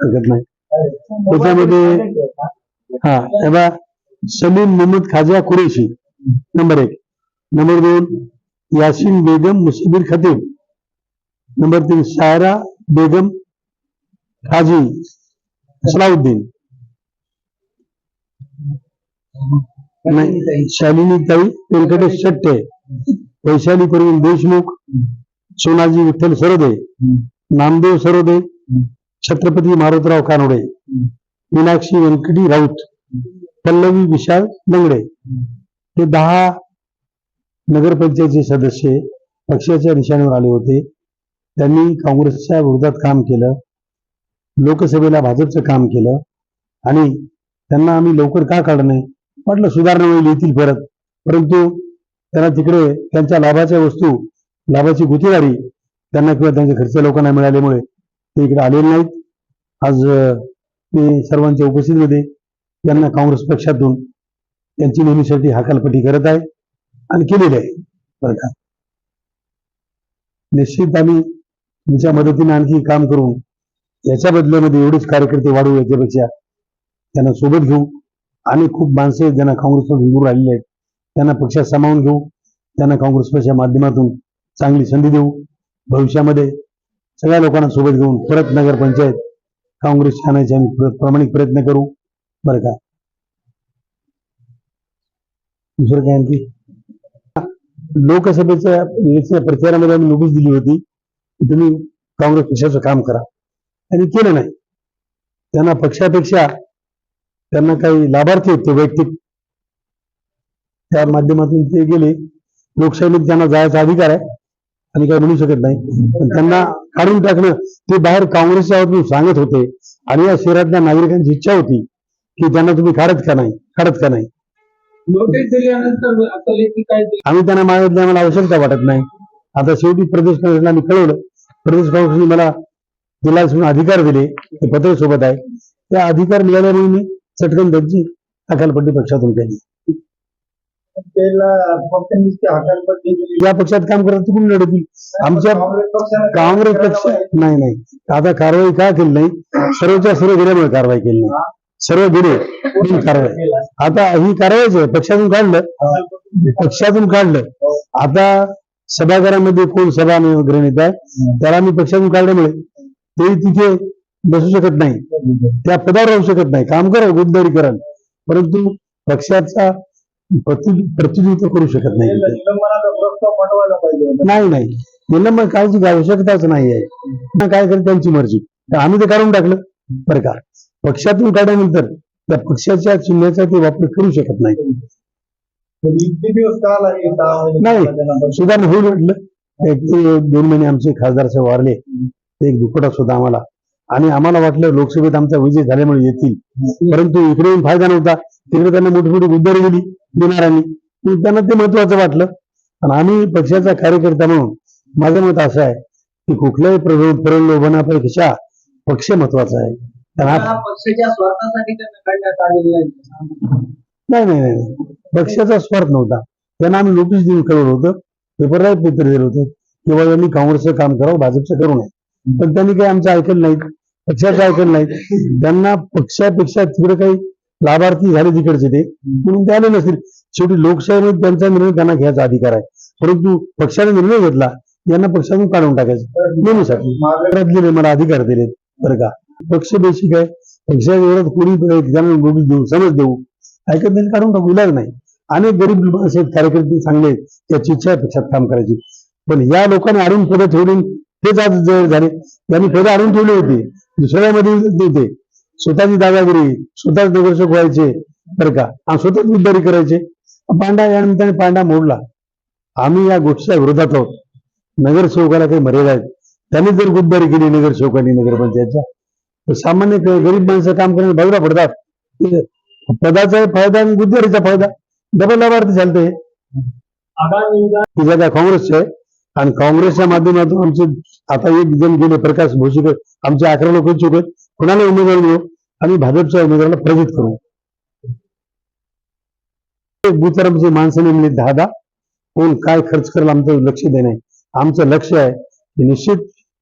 हरकत नाही. त्याच्यामध्ये हा एबा सलीम मोहम्मद खाजा कुरेशी नंबर एक. नंबर दोन यासिन बेगम मुसबिर खतीब. नंबर तीन शायरा बेगम खाजी सलाउद्दीन. नाही शालिनी ताई व्यंकटेश शेट्टे वैशाली प्रवीण देशमुख सोनाजी विठ्ठल सरोदे नामदेव सरोदे छत्रपती मारुतराव कानोडे मीनाक्षी व्यंकटी राऊत पल्लवी विशाल लंगडे. हे दहा नगरपंचायतचे सदस्य पक्षाच्या निशाण्यावर आले होते. त्यांनी काँग्रेसच्या विरोधात काम केलं लोकसभेला भाजपचं काम केलं आणि त्यांना आम्ही लवकर का काढलं नाही? म्हटलं सुधारणा होईल येतील परत. परंतु त्यांना तिकडे त्यांच्या लाभाच्या वस्तू लाभाची गुतेवारी त्यांना किंवा त्यांचे खर्च लोकांना मिळाल्यामुळे ते इकडे आलेले नाहीत. आज अं, मी सर्वांच्या उपस्थितीमध्ये यांना काँग्रेस पक्षातून त्यांची नेहमीसाठी हकालपट्टी करत आहे आणि केलेली आहे. बरं का? निश्चित आम्ही तुमच्या मदतीने आणखी काम करून याच्या बदल्यामध्ये एवढेच कार्यकर्ते वाढवू याच्यापेक्षा त्यांना सोबत घेऊ आणि खूप माणसं आहेत ज्यांना काँग्रेसपासून दूर आलेले आहेत त्यांना पक्षात सामावून घेऊ त्यांना काँग्रेस पक्षाच्या माध्यमातून चांगली संधी देऊ. भविष्यामध्ये सगळ्या लोकांना सोबत घेऊन परत नगरपंचायत काँग्रेस आणायचे आम्ही प्रामाणिक प्रयत्न करू. बरं का? दुसरं काय आणखी? लोकसभेच्या प्रचारामध्ये आम्ही नोटीस दिली होती की तुम्ही काँग्रेस पक्षाचं काम करा. आणि केलं नाही. त्यांना पक्षापेक्षा त्यांना काही लाभार्थी आहेत ते वैयक्तिक. त्या माध्यमातून ते गेले. लोकशाहीमध्ये त्यांना जायचा अधिकार आहे. आणि काही म्हणू शकत नाही. पण त्यांना काढून टाकणं ते बाहेर काँग्रेसच्या बाबतीत सांगत होते. आणि या शहरातल्या नागरिकांची इच्छा होती की त्यांना तुम्ही काढत का नाही काढत का नाही? आम्ही त्यांना मागितलं आम्हाला आवश्यकता वाटत नाही. आता शेवटी प्रदेश काँग्रेसला मी कळवलं. प्रदेश काँग्रेसने मला जिल्हा अधिकार दिले. ते पत्र सोबत आहे. त्या अधिकार मिळाल्यामुळे मी चटकन त्यांची अकालपट्टी पक्षातून केली. या पक्षात काम करत कुठून लढवतील आमच्या काँग्रेस पक्ष नाही नाही. आता कारवाई का केली नाही? सर्वच्या सर्व गेल्यामुळे कारवाई केली नाही. सर्व गेले कारवाई. आता ही कारवाईच आहे पक्षातून काढलं पक्षातून काढलं आता सभागारामध्ये कोण सभा वगैरे आहे? त्याला मी पक्षातून काढल्यामुळे ते तिथे बसू शकत नाही. त्या पदावर राहू शकत नाही. काम करा गुद्दारी करा. परंतु पक्षाचा प्रतिनिधित्व करू शकत नाही. नाही नाही. निलंबन कायची आवश्यकताच नाही आहे काय करेल त्यांची मर्जी. तर आम्ही ते काढून टाकलं. बरं का? पक्षातून काढल्यानंतर त्या पक्षाच्या चिन्हाचा ते वापर करू शकत नाही. नाही. सुधारणा होईल म्हटलं एक ते दोन महिने आमचे खासदार साहेब वारले. ते एक दुःखटच होता आम्हाला आणि आम्हाला वाटलं लोकसभेत आमचा विजय झाल्यामुळे येतील. परंतु इकडे येऊन फायदा नव्हता. तिकडे त्यांना मोठी मोठी गुद्दारी दिली देणाऱ्यांनी. पण त्यांना ते महत्वाचं वाटलं. आणि आम्ही पक्षाचा कार्यकर्ता म्हणून माझं मत असं आहे की कुठल्याही प्रलो- प्रलोभनापेक्षा पक्ष महत्त्वाचा आहे. नाही नाही नाही. पक्षाचा स्वार्थ नव्हता. त्यांना आम्ही नोटीस देऊन कळवलं होतं. पेपरला पत्र दिलं होतं किंवा यांनी काँग्रेसचं काम करावं भाजपचं करू नये. पण त्यांनी काही आमचं ऐकलं नाही पक्षाचं ऐकलं नाही. त्यांना पक्षापेक्षा तिकडे काही लाभार्थी झाले तिकडचे ते म्हणून ते आले नसतील. शेवटी लोकशाहीमध्ये त्यांचा निर्णय त्यांना घ्यायचा अधिकार आहे. परंतु पक्षाने निर्णय घेतला यांना पक्षातून काढून टाकायचं. नेहमीसाठी दिले मला अधिकार दिले. बरं का? पक्ष बेसिक आहे. पक्षाच्या विरोधात कोणी त्यांना नोटीस देऊ समज देऊ. ऐकत नाही काढून टाकू इलाज नाही. अनेक गरीब असे कार्यकर्ते चांगले त्याची इच्छा आहे पक्षात काम करायची. पण या लोकांनी आणून पदं ठेवली तेच आज जवळ झाले. त्यांनी पदं आणून ठेवली होती. दुसऱ्यामध्ये देते. स्वतःची दादागिरी स्वतःच नगरसेवक व्हायचे बरं का. आणि स्वतःच उद्धारी करायचे. पांडा या निमित्ताने पांडा मोडला. आम्ही या गोष्टीच्या विरोधात आहोत. नगरसेवकाला काही मर्यादा आहेत. त्यांनी जर गुद्दारी केली नगरसेवकांनी नगरपंचायतच्या तर सामान्य गरीब माणसं काम करण्यास बाजूला पडतात. पदाचा फायदा आणि गुद्दारीचा फायदा. डबल लाभार्थी चालते ही जागा काँग्रेसची आहे. आणि काँग्रेसच्या माध्यमातून आमचे आता एक जण गेले प्रकाश भोशीकर आमचे अकरा लोक इच्छुक आहेत. कुणाला उमेदवार देऊ आणि भाजपच्या उमेदवाराला प्रेरित करू. बुथवर माणसं नेमले दहा दहा. कोण काय खर्च करेल आमचं लक्ष देणे आमचं लक्ष आहे. की निश्चित